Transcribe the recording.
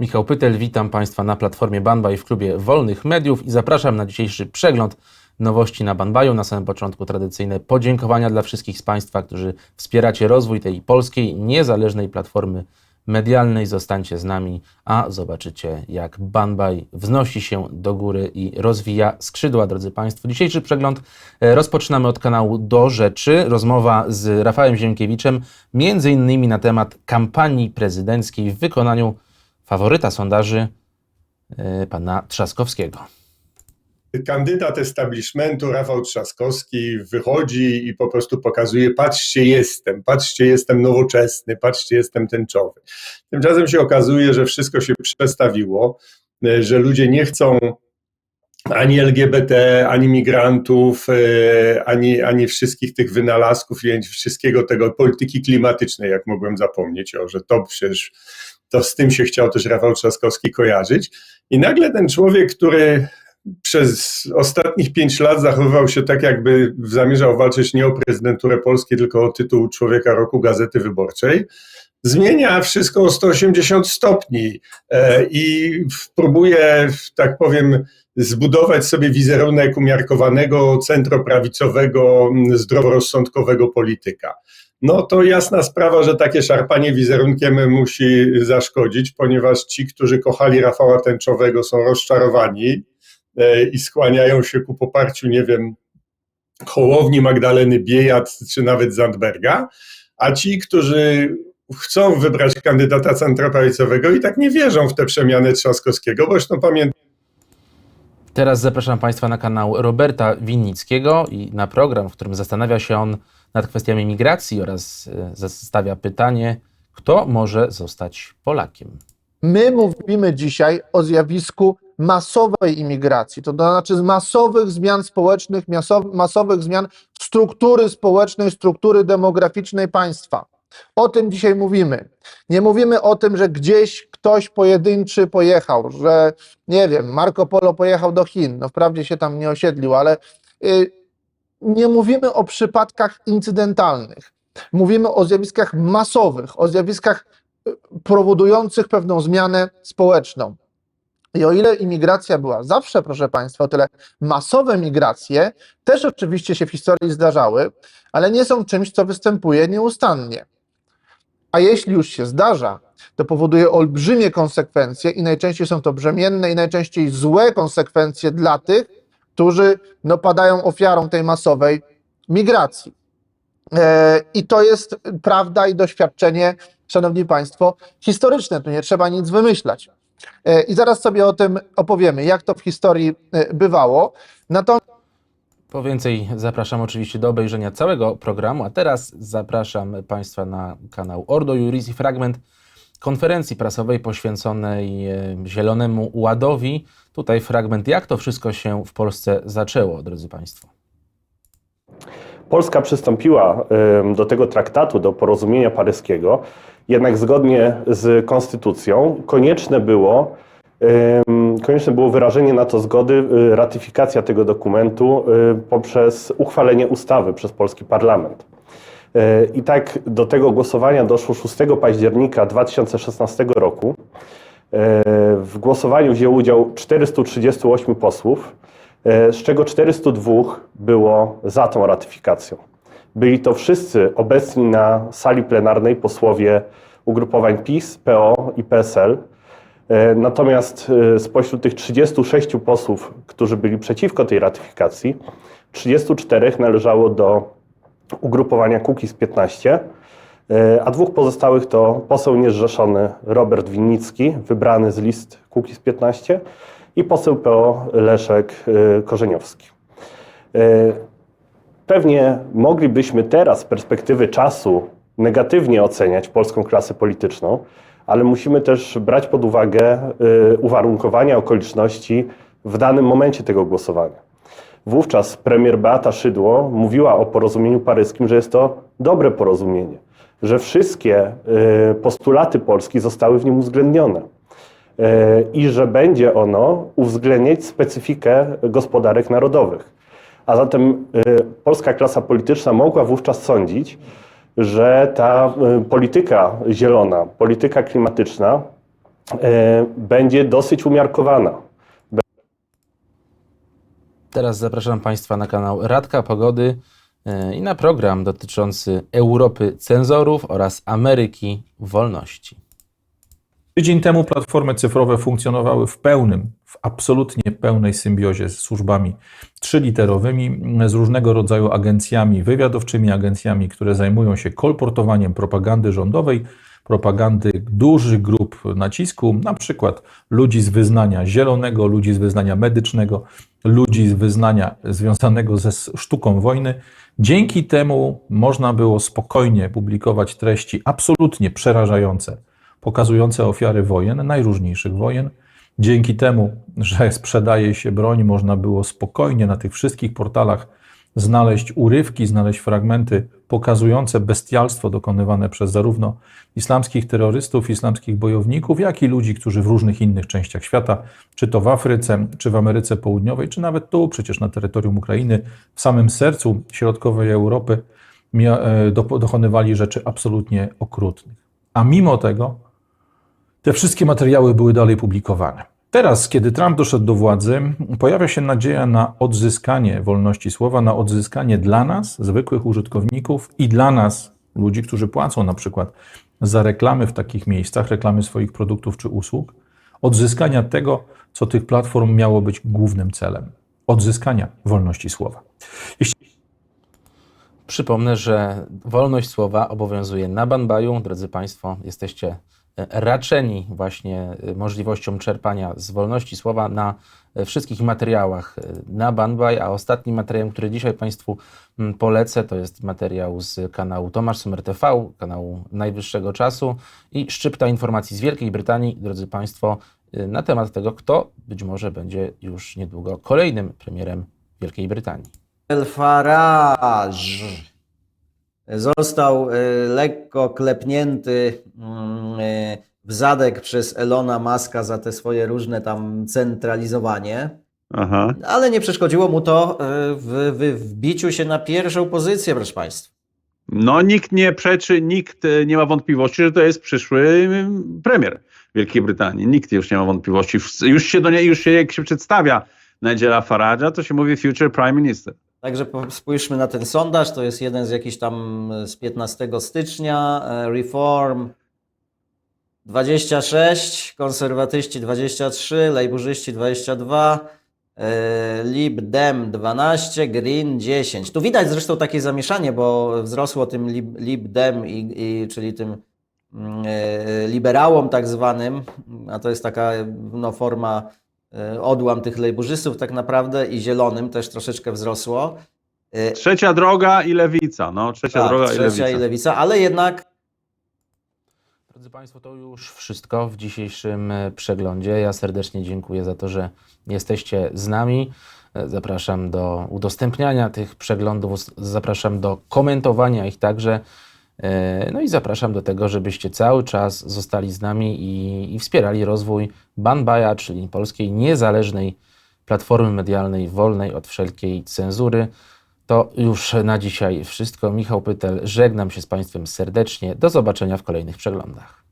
Michał Pytel, witam Państwa na platformie Banbaj w klubie Wolnych Mediów i zapraszam na dzisiejszy przegląd nowości na Banbaju. Na samym początku tradycyjne podziękowania dla wszystkich z Państwa, którzy wspieracie rozwój tej polskiej, niezależnej platformy medialnej. Zostańcie z nami, a zobaczycie jak Banbaj wznosi się do góry i rozwija skrzydła, drodzy Państwo. Dzisiejszy przegląd e, rozpoczynamy od kanału Do Rzeczy. Rozmowa z Rafałem Ziemkiewiczem, między innymi na temat kampanii prezydenckiej w wykonaniu faworyta sondaży e, pana Trzaskowskiego. kandydat establishmentu Rafał Trzaskowski wychodzi i po prostu pokazuje: patrzcie, jestem, patrzcie, jestem nowoczesny, patrzcie, jestem tęczowy. Tymczasem się okazuje, że wszystko się przestawiło, e, że ludzie nie chcą ani LGBT, ani migrantów, e, ani, ani wszystkich tych wynalazków, wszystkiego tego polityki klimatycznej, jak mogłem zapomnieć, o, że to przecież to z tym się chciał też Rafał Trzaskowski kojarzyć. I nagle ten człowiek, który przez ostatnich pięć lat zachowywał się tak, jakby zamierzał walczyć nie o prezydenturę Polski, tylko o tytuł Człowieka Roku Gazety Wyborczej, zmienia wszystko o 180 stopni e, i próbuje, tak powiem, zbudować sobie wizerunek umiarkowanego, centroprawicowego, zdroworozsądkowego polityka. No to jasna sprawa, że takie szarpanie wizerunkiem musi zaszkodzić, ponieważ ci, którzy kochali Rafała Tęczowego, są rozczarowani e, i skłaniają się ku poparciu, nie wiem, Hołowni, Magdaleny Biejat czy nawet Zandberga, a ci, którzy chcą wybrać kandydata centroprawicowego i tak nie wierzą w te przemiany Trzaskowskiego, bo zresztą pamiętam, Teraz zapraszam Państwa na kanał Roberta Winnickiego i na program, w którym zastanawia się on nad kwestiami migracji oraz e, zastawia pytanie, kto może zostać Polakiem. My mówimy dzisiaj o zjawisku masowej imigracji, to znaczy masowych zmian społecznych, masow- masowych zmian struktury społecznej, struktury demograficznej państwa. O tym dzisiaj mówimy. Nie mówimy o tym, że gdzieś ktoś pojedynczy pojechał, że nie wiem, Marco Polo pojechał do Chin, no wprawdzie się tam nie osiedlił, ale y, nie mówimy o przypadkach incydentalnych. Mówimy o zjawiskach masowych, o zjawiskach y, powodujących pewną zmianę społeczną. I o ile imigracja była zawsze, proszę Państwa, o tyle masowe migracje też oczywiście się w historii zdarzały, ale nie są czymś, co występuje nieustannie. A jeśli już się zdarza, to powoduje olbrzymie konsekwencje i najczęściej są to brzemienne i najczęściej złe konsekwencje dla tych, którzy no, padają ofiarą tej masowej migracji. E, I to jest prawda i doświadczenie, Szanowni Państwo, historyczne. Tu nie trzeba nic wymyślać. E, I zaraz sobie o tym opowiemy, jak to w historii e, bywało. Natomiast Po więcej zapraszam oczywiście do obejrzenia całego programu, a teraz zapraszam Państwa na kanał Ordo Juris i fragment konferencji prasowej poświęconej e, Zielonemu Ładowi. Tutaj fragment, jak to wszystko się w Polsce zaczęło, drodzy Państwo. Polska przystąpiła do tego traktatu, do porozumienia paryskiego, jednak zgodnie z konstytucją konieczne było, konieczne było wyrażenie na to zgody, y, ratyfikacja tego dokumentu y, poprzez uchwalenie ustawy przez polski parlament. I tak do tego głosowania doszło 6 października 2016 roku. W głosowaniu wzięło udział 438 posłów, z czego 402 było za tą ratyfikacją. Byli to wszyscy obecni na sali plenarnej posłowie ugrupowań PiS, PO i PSL. Natomiast e, spośród tych 36 posłów, którzy byli przeciwko tej ratyfikacji, 34 należało do ugrupowania Kukiz 15, e, a dwóch pozostałych to poseł niezrzeszony Robert Winnicki, wybrany z list Kukiz 15 i poseł PO Leszek e, Korzeniowski. E, Pewnie moglibyśmy teraz z perspektywy czasu negatywnie oceniać polską klasę polityczną, ale musimy też brać pod uwagę uwarunkowania, okoliczności w danym momencie tego głosowania. Wówczas premier Beata Szydło mówiła o porozumieniu paryskim, że jest to dobre porozumienie, że wszystkie y, postulaty Polski zostały w nim uwzględnione y, i że będzie ono uwzględniać specyfikę gospodarek narodowych. A zatem y, polska klasa polityczna mogła wówczas sądzić, że ta polityka zielona, polityka klimatyczna e, będzie dosyć umiarkowana. Teraz zapraszam Państwa na kanał Radka Pogody e, i na program dotyczący Europy cenzorów oraz Ameryki wolności. Tydzień temu platformy cyfrowe funkcjonowały w pełnym, w absolutnie pełnej symbiozie z służbami trzyliterowymi, z różnego rodzaju agencjami wywiadowczymi, agencjami, które zajmują się kolportowaniem propagandy rządowej, propagandy dużych grup nacisku, na przykład ludzi z wyznania zielonego, ludzi z wyznania medycznego, ludzi z wyznania związanego ze sztuką wojny. Dzięki temu można było spokojnie publikować treści absolutnie przerażające, pokazujące ofiary wojen, najróżniejszych wojen. Dzięki temu, że sprzedaje się broń, można było spokojnie na tych wszystkich portalach znaleźć urywki, znaleźć fragmenty pokazujące bestialstwo dokonywane przez zarówno islamskich terrorystów, islamskich bojowników, jak i ludzi, którzy w różnych innych częściach świata, czy to w Afryce, czy w Ameryce Południowej, czy nawet tu, przecież na terytorium Ukrainy, w samym sercu środkowej Europy, e, do- dokonywali rzeczy absolutnie okrutnych. A mimo tego te wszystkie materiały były dalej publikowane. Teraz, kiedy Trump doszedł do władzy, pojawia się nadzieja na odzyskanie wolności słowa, na odzyskanie dla nas, zwykłych użytkowników i dla nas, ludzi, którzy płacą na przykład za reklamy w takich miejscach, reklamy swoich produktów czy usług, odzyskania tego, co tych platform miało być głównym celem odzyskania wolności słowa. Jeśli Przypomnę, że wolność słowa obowiązuje na Banbaju. Drodzy Państwo, jesteście e, raczeni właśnie e, możliwością czerpania z wolności słowa na e, wszystkich materiałach na Banbaj, a ostatnim materiałem, który dzisiaj Państwu mm, polecę, to jest materiał z kanału Tomasz Sumer TV, kanału Najwyższego Czasu i szczypta informacji z Wielkiej Brytanii, drodzy Państwo, na temat tego, kto być może będzie już niedługo kolejnym premierem Wielkiej Brytanii. El Farage został y, lekko klepnięty mm, y, w zadek przez Elona Muska za te swoje różne tam centralizowanie, Aha. ale nie przeszkodziło mu to y, w, w wbiciu się na pierwszą pozycję, proszę Państwa. No nikt nie przeczy, nikt e, nie ma wątpliwości, że to jest przyszły premier Wielkiej Brytanii. Nikt już nie ma wątpliwości. Już się do niej, już się jak się przedstawia Nigela Farage'a, to się mówi future prime minister. Także spójrzmy na ten sondaż, to jest jeden z jakichś tam z 15 stycznia, e, Reform. 26, konserwatyści 23, lejburzyści 22, e, Lib Dem 12, Green 10. Tu widać zresztą takie zamieszanie, bo wzrosło tym Lib, Lib Dem, i, i, czyli tym mm, e, liberałom tak zwanym, a to jest taka no, forma odłam tych lejburzystów tak naprawdę i zielonym też troszeczkę wzrosło. E, Trzecia droga i lewica. No, trzecia tak, droga i trzecia lewica. i lewica, ale jednak Drodzy Państwo, to już wszystko w dzisiejszym e, przeglądzie. Ja serdecznie dziękuję za to, że jesteście z nami. E, Zapraszam do udostępniania tych przeglądów, zapraszam do komentowania ich także. E, No i zapraszam do tego, żebyście cały czas zostali z nami i, i wspierali rozwój Banbaja, czyli polskiej niezależnej platformy medialnej wolnej od wszelkiej cenzury. To już na dzisiaj wszystko. Michał Pytel, żegnam się z Państwem serdecznie. Do zobaczenia w kolejnych przeglądach.